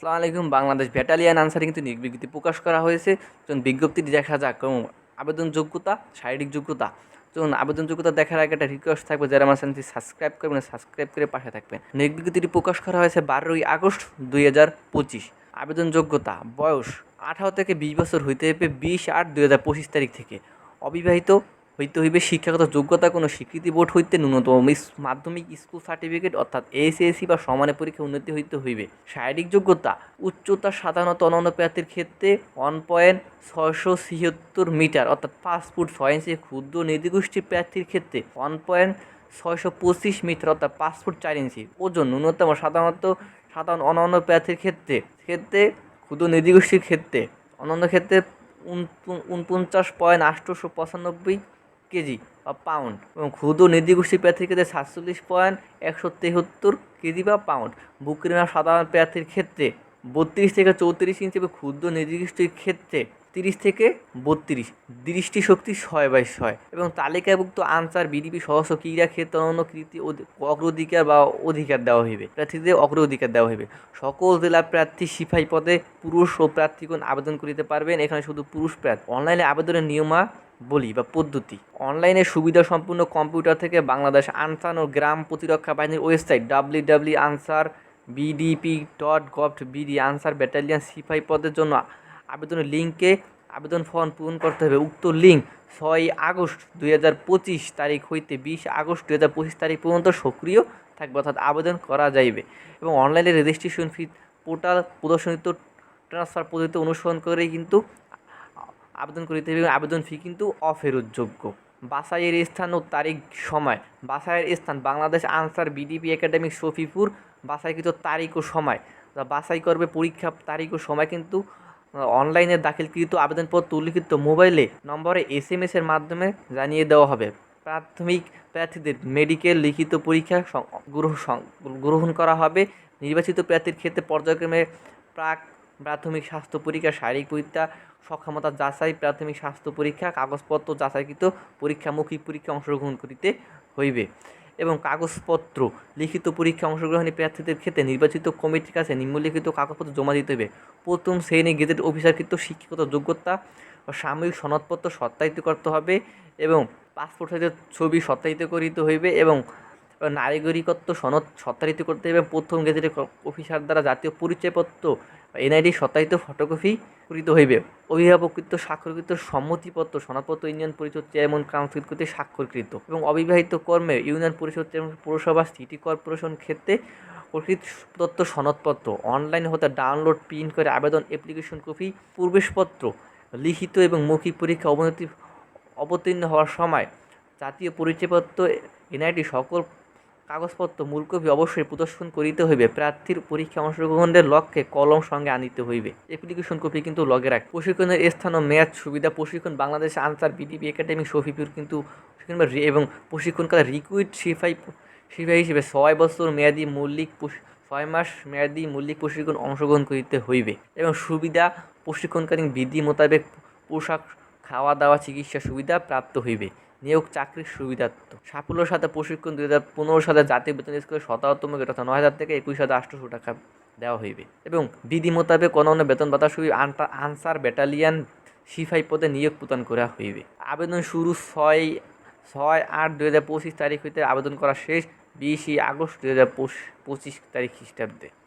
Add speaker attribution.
Speaker 1: আসসালামু আলাইকুম। বাংলাদেশ ব্যাটালিয়ান আনসারে কিন্তু নিয়োগ বিজ্ঞপ্তি প্রকাশ করা হয়েছে। চলুন বিজ্ঞপ্তিটি দেখা যাক। আবেদন যোগ্যতা শারীরিক যোগ্যতা চলুন আবেদন যোগ্যতা দেখার আগে একটা রিকোয়েস্ট থাকবে। যারা আমার চ্যানেলটি সাবস্ক্রাইব করবেন সাবস্ক্রাইব করে পাশে থাকবেন। নিয়োগ প্রকাশ করা হয়েছে বারোই আগস্ট দুই হাজার পঁচিশ। আবেদন যোগ্যতা বয়স আঠারো থেকে বিশ বছর হইতে হবে বিশ আট দুই হাজার পঁচিশ তারিখ থেকে। অবিবাহিত হইতে হইবে শিক্ষাগত যোগ্যতা কোনো স্বীকৃতি বোর্ড হইতে ন্যূনতম মাধ্যমিক স্কুল সার্টিফিকেট অর্থাৎ এসএসসি বা সমানের পরীক্ষা উন্নতি হইতে হইবে। শারীরিক যোগ্যতা, উচ্চতা সাধারণত অন্যান্য প্রার্থীর ক্ষেত্রে ওয়ান পয়েন্ট ছয়শো ছিয়াত্তর মিটার অর্থাৎ পাঁচ ফুট ছয় ইঞ্চি ক্ষুদ্র নির্দিগোষ্ঠীর প্রার্থীর ক্ষেত্রে ওয়ান পয়েন্ট ছয়শো পঁচিশ মিটার অর্থাৎ পাঁচ ফুট চার ইঞ্চি। ওজন ন্যূনতম সাধারণত সাধারণ অন্যান্য প্রার্থীর ক্ষেত্রে ক্ষেত্রে ক্ষুদ্র নির্দিগোষ্ঠীর ক্ষেত্রে, অন্যান্য ক্ষেত্রে উনপ- উনপঞ্চাশ পয়েন্ট আটশোশো পঁচানব্বই কেজি বা পাউন্ড এবং ক্ষুদ্র নির্দিগোষ্ঠী প্রার্থীর ক্ষেত্রে সাতচল্লিশ পয়েন্ট একশো তেহত্তর কেজি বা পাউন্ড বুকরিমা সাধারণ প্রার্থীর ক্ষেত্রে বত্রিশ থেকে চৌত্রিশ ইঞ্চি এবং ক্ষুদ্র নির্দিগোষ্ঠীর ক্ষেত্রে তিরিশ থেকে বত্রিশ। দৃষ্টিশক্তি ছয় বাই ছয় এবং তালিকাভুক্ত আনসার, বিডিপি, সহস্র ক্রীড়া ক্ষেত্রে অন্য কৃতি অগ্রাধিকার বা অধিকার দেওয়া হইবে। প্রার্থীদের অগ্রাধিকার দেওয়া হইবে। সকল জেলা প্রার্থী সিপাহী পদে পুরুষ ও প্রার্থীগণ আবেদন করিতে পারবেন। এখানে শুধু পুরুষ প্রার্থী। অনলাইনে আবেদনের নিয়মা বলি বা পদ্ধতি। অনলাইনে সুবিধা সম্পূর্ণ কম্পিউটার থেকে বাংলাদেশ আনসার ও গ্রাম প্রতিরক্ষা বাহিনীর website W W Ansar VDP dot gov BD Ansar battalion সিপাহী পদের জন্য আবেদনের লিঙ্কে আবেদন ফর্ম পূরণ করতে হবে। উক্ত লিঙ্ক ছয় আগস্ট দুই হাজার পঁচিশ তারিখ হইতে বিশ আগস্ট দুই হাজার পঁচিশ তারিখ পর্যন্ত সক্রিয় থাকবে অর্থাৎ আবেদন করা যাইবে এবং অনলাইনে রেজিস্ট্রেশন ফি পোর্টাল প্রদর্শনিত ট্রান্সফার পদ্ধতি অনুসরণ করেই কিন্তু আবেদন করিতে হবে আবেদন ফি কিন্তু অফেরতযোগ্য বাসাইয়ের স্থান ও তারিখ, সময়। বাসাইয়ের স্থান, বাংলাদেশ আনসার বিডিপি একাডেমিক শফিপুর। বাসাইকৃত তারিখ ও সময়। যা বাছাই করবে পরীক্ষা, তারিখ ও সময় কিন্তু অনলাইনে দাখিলকৃত আবেদনপত্র উল্লিখিত মোবাইলে নম্বরে এস এম এর মাধ্যমে জানিয়ে দেওয়া হবে। প্রাথমিক প্রার্থীদের মেডিকেল লিখিত পরীক্ষা গ্রহ গ্রহণ করা হবে। নির্বাচিত প্রার্থীর ক্ষেত্রে পর্যায়ক্রমে প্রাক, প্রাথমিক স্বাস্থ্য পরীক্ষা, শারীরিক পরীক্ষা সক্ষমতা যাচাই, প্রাথমিক স্বাস্থ্য পরীক্ষা, কাগজপত্র যাচাইকৃত পরীক্ষা, মৌখিক পরীক্ষা অংশগ্রহণ করিতে হইবে। এবং কাগজপত্র, লিখিত পরীক্ষা অংশগ্রহণী প্রার্থীদের ক্ষেত্রে নির্বাচিত কমিটির কাছে নিম্নলিখিত কাগজপত্র জমা দিতে হবে প্রথম শ্রেণি গেজেট অফিসারকৃত শিক্ষিত যোগ্যতা ও সাময়িক সনদপত্র সত্যায়িত করতে হবে এবং পাসপোর্ট সাইজের ছবি সত্যায়িত করিতে হইবে এবং নাগরিকত্ব সনদ সত্যায়িত করতে হবে প্রথম গেজেটের অফিসার দ্বারা জাতীয় পরিচয়পত্র এনআইডি সত্যায়িত ফটোকপি করিতে হইবে। অভিভাবকৃত স্বাক্ষরকৃত সম্মতিপত্র, সনদপত্র, ইউনিয়ন পরিষদ চেয়ারম্যান কাউন্সিল কর্তৃক স্বাক্ষরকৃত এবং অবিবাহিত কর্মে ইউনিয়ন পরিষদ চেয়ারম্যান, পৌরসভা, সিটি কর্পোরেশন ক্ষেত্রে প্রকৃত তথ্য সনদপত্র, অনলাইন হতে ডাউনলোড, প্রিন্ট করে আবেদন, অ্যাপ্লিকেশন কপি, প্রবেশপত্র, লিখিত এবং মৌখিক পরীক্ষা অবনতি, অবতীর্ণ হওয়ার সময় জাতীয় পরিচয়পত্র, এনআইডি সকল কাগজপত্র মূল কপি অবশ্যই প্রদর্শন করিতে হইবে। প্রার্থীর পরীক্ষা অংশগ্রহণের লক্ষ্যে কলম সঙ্গে আনিতে হইবে। অ্যাপ্লিকেশন কপি কিন্তু লগে রাখ। প্রশিক্ষণের স্থান ও মেয়াদ সুবিধা প্রশিক্ষণ বাংলাদেশ আনসার বিডিপি একাডেমি শফিপুর কিন্তু এবং প্রশিক্ষণকালে রিকুইড সিফাই সিপাহী হিসেবে ছয় বছর মেয়াদি মৌলিক ছয় মাস মেয়াদি মৌলিক প্রশিক্ষণ অংশগ্রহণ করিতে হইবে। এবং সুবিধা প্রশিক্ষণকালীন বিধি মোতাবেক পোশাক খাওয়া দাওয়া চিকিৎসা সুবিধা প্রাপ্ত হইবে। নিয়োগ চাকরির সুবিধার্থ। সাফল্যের সাথে প্রশিক্ষণ দুই হাজার পনেরো সালে জাতীয় বেতন শতাব্দম গেট অর্থাৎ নয় হাজার থেকে একুশ হাজার আটশোশো টাকা দেওয়া হইবে। এবং বিধি মোতাবেক অন্যান্য বেতন ভাতা আনটা- আনসার ব্যাটালিয়ান সিফাই পদে নিয়োগ প্রদান করা হইবে। আবেদন শুরু ছয় ছয় আট দুই হাজার পঁচিশ তারিখ হইতে আবেদন করা শেষ, বিশে আগস্ট দুই হাজার পঁচিশ তারিখ খ্রিস্টাব্দে।